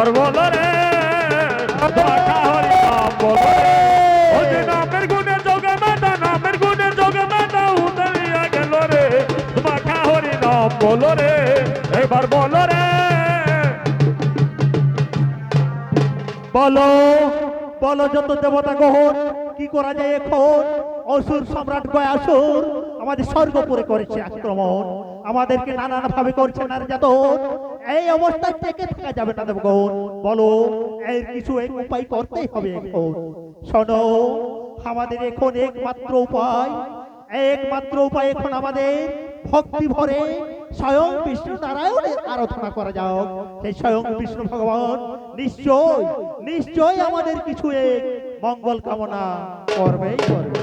একবার বলো রে। রে বলো রে একবার বলো রে। বলো যত দেবতা কি করা যায় অসুর সম্রাট আমাদের স্বর্গপুরে করেছে আক্রমণ। আমাদেরকে নানান ভাবে করছে না যত এই অবস্থায় থেকে থাকা যাবে না দেবগণ বলো, এর কিছু এক উপায় করতেই হবে এখন। শোনো, আমাদের এখন একমাত্র উপায় একমাত্র উপায় এখন আমাদের ভক্তি ভরে স্বয়ং বিষ্ণু নারায়ণের আরাধনা করা যাক। সেই স্বয়ং বিষ্ণু ভগবান নিশ্চয় নিশ্চয় আমাদের কিছু এক মঙ্গল কামনা করবেই করবে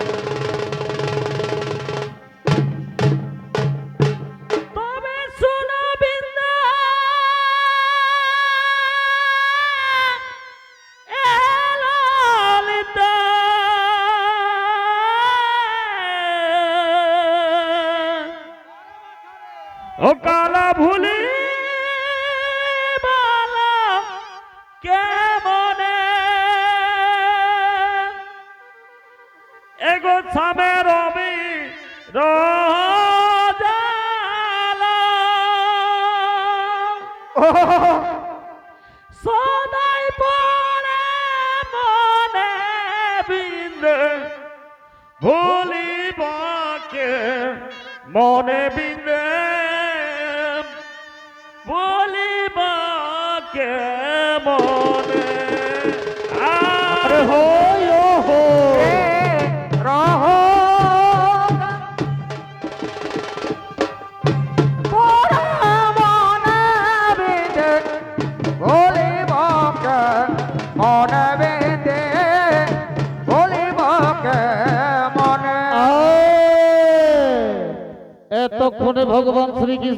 সদাই পরে মনে বিন্দে ভুলিবাকে মনে বিন্দে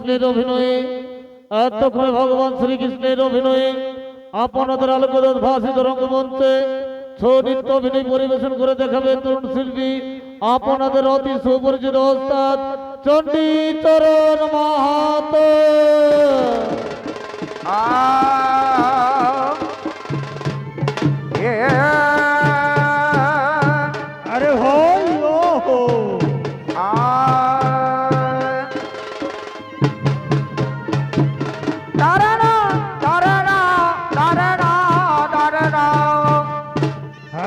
শ্রীকৃষ্ণের অভিনয়ে এতক্ষণে ভগবান শ্রীকৃষ্ণের অভিনয়ে আপনাদের আলোকদাস ভাষিত রঙ্গমঞ্চে ছৌ নৃত্য অভিনয় পরিবেশন করে দেখাবে তরুণ শিল্পী, আপনাদের অতি সুপরিচিত ওস্তাদ চণ্ডী চরণ মাহাতো। আরে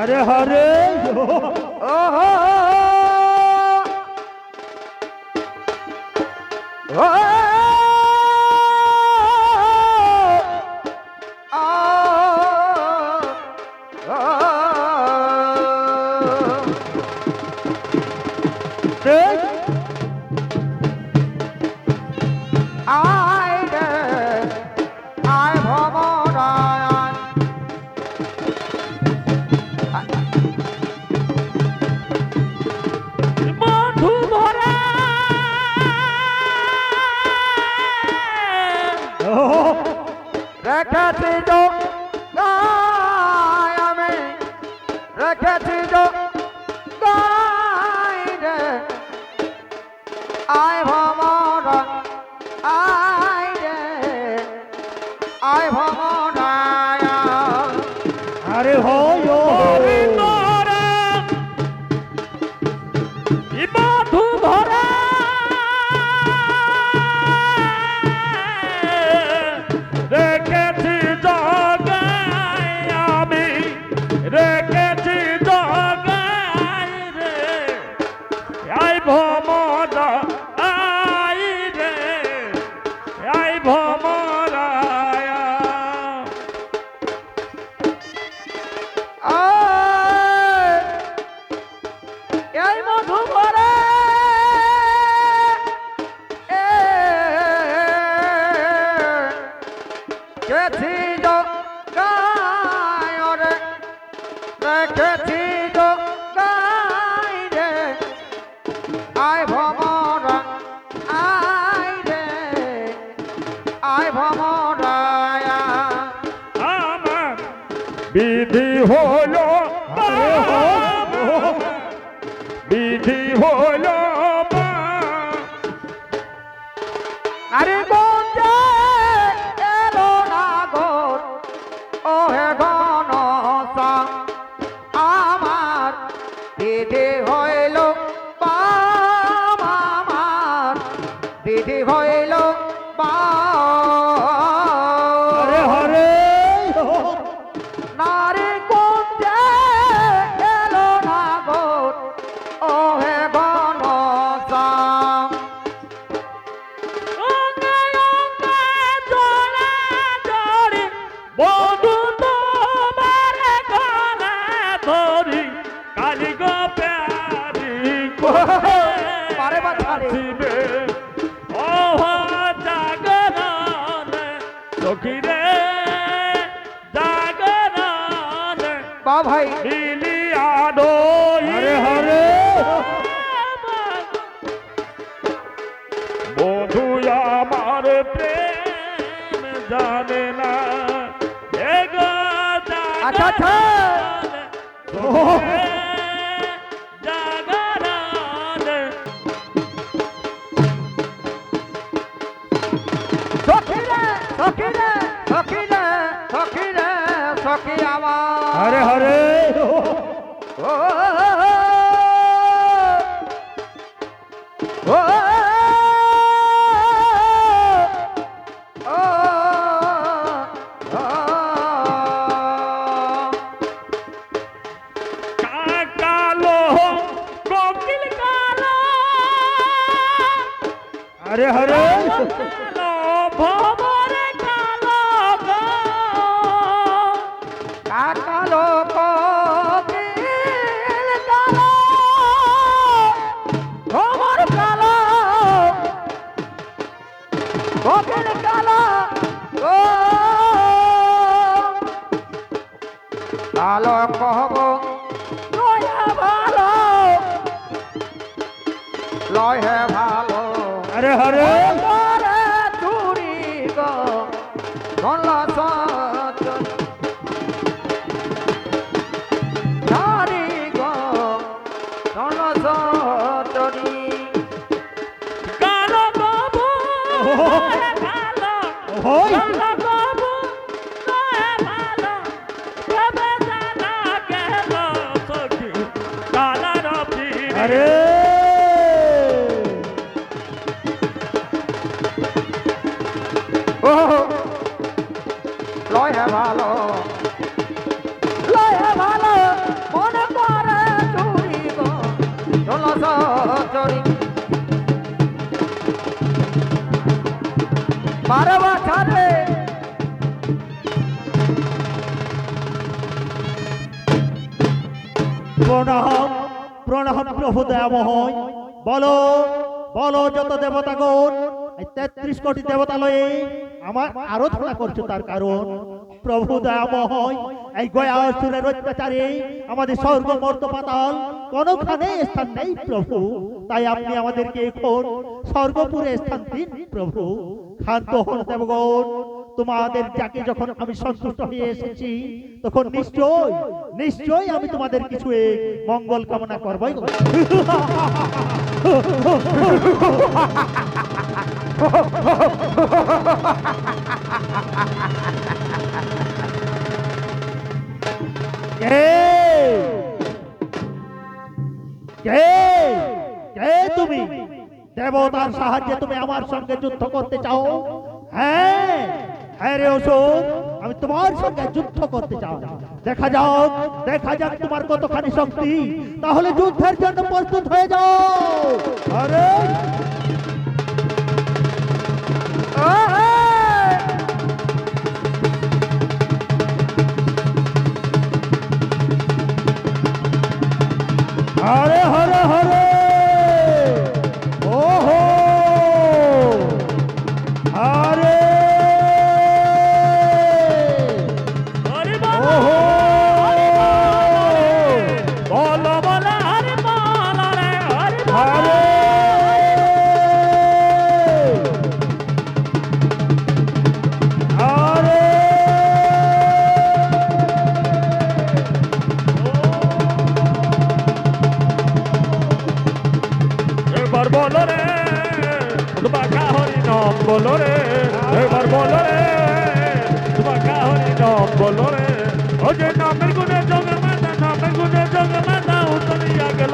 হরে হরে। দেখ আয় রে আয় ভমর আরে হই ও। বিধি হল বিধি হল। আরে গঞ্জে এলো নাগর সখী মিলিয়া দই হরে হরে। বধু আমার প্রেম জানে না। আচ্ছা, আচ্ছা। জাগরণ লয় হে ভালো। হরে হরে করে গো ধনলা প্রভু দয়াময় বলো বলো যত দেবতাগণ, এই তেত্রিশ কোটি দেবতালয়ে আমার আরাধনা করছ তার কারণ। প্রভু দয়াময়, এই গয়া অসুরের অত্যাচারে আমাদের স্বর্গ মর্ত পাতাল কোনখানে স্থান নেই প্রভু। তাই আপনি আমাদেরকে এখন স্বর্গপুরে স্থান দিন প্রভু। ক্ষান্ত হন দেবগণ। তোমাদের যাকে যখন আমি সন্তুষ্ট হয়ে এসেছি, তখন নিশ্চয় নিশ্চয় আমি তোমাদের কিছু মঙ্গল কামনা করবই। তুমি? দেবতার সাহায্যে তুমি আমার সঙ্গে যুদ্ধ করতে চাও? হ্যাঁ। হ্যাঁ আমি তোমার সঙ্গে যুদ্ধ করতে চাও দেখা যাক দেখা যাক তোমার কতখানি শক্তি। তাহলে যুদ্ধের জন্য প্রস্তুত হয়ে যাও। আরে! হরে তোমাকা হরি নাম বল রে, এবার বল রে তোমাকা হরি নাম বল রে। ও যে নামের গুণে জগে মাতা নামের গুণে জগে মাতা উতরিয়া গেল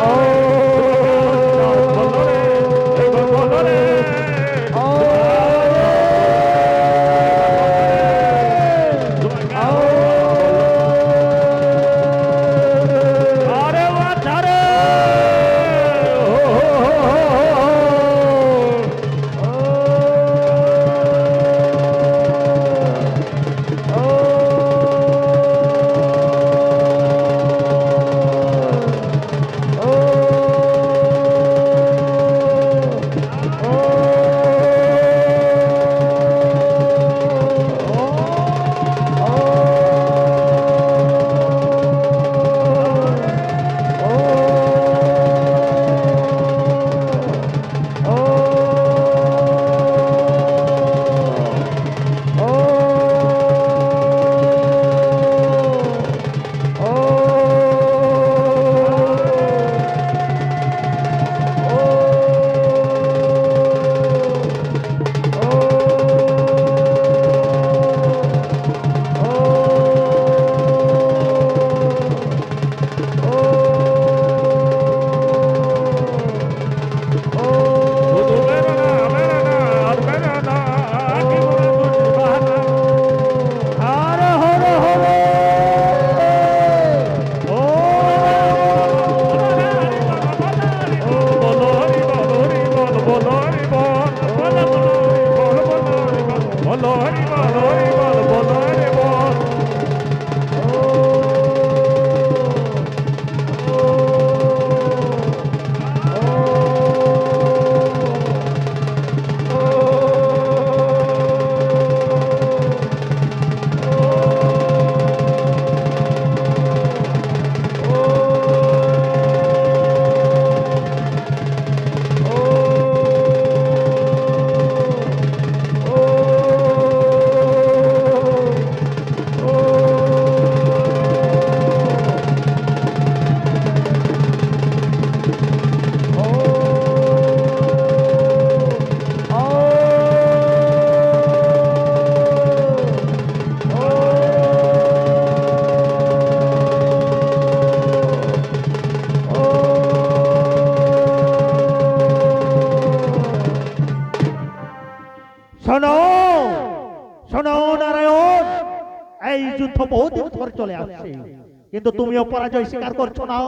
কিন্তু তুমিও পরাজয় স্বীকার করছ না,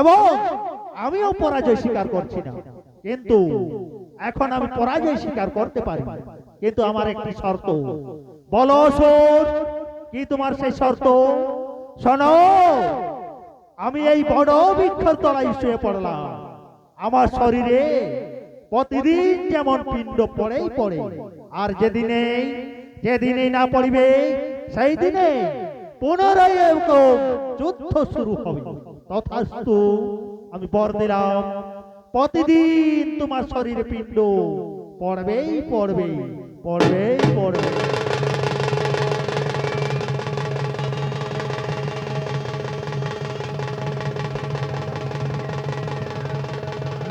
এবং আমিও পরাজয় স্বীকার করছি না। কিন্তু এখন আমি পরাজয় স্বীকার করতে পারি। কিন্তু আমার একটি শর্ত। বলো অসুর কি তোমার সেই শর্ত? শোনো, আমি এই বড় বৃক্ষর তলায় শুয়ে পড়লাম। আমার শরীরে প্রতিদিন যেমন পিণ্ড পড়েই পড়ে, আর যেদিনে যেদিনে না পড়িবে সেই দিনে পুনরায় এরকম যুদ্ধ শুরু হবে। তথাস্তু আমি বর দিলাম, প্রতিদিন তোমার শরীরে পিণ্ড, পড়বেই পড়বে পড়বেই পড়বে।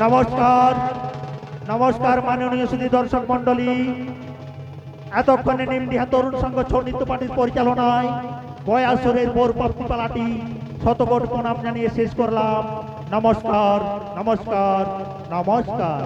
নমস্কার নমস্কার মাননীয় সুধী দর্শক মন্ডলী এতক্ষণে নিমডিহা তরুণ সংঘ ছৌ নৃত্য পার্টির পরিচালনায় গয়াসুরের বোর পালাটি শতকোট প্রণাম জানিয়ে শেষ করলাম। নমস্কার নমস্কার নমস্কার।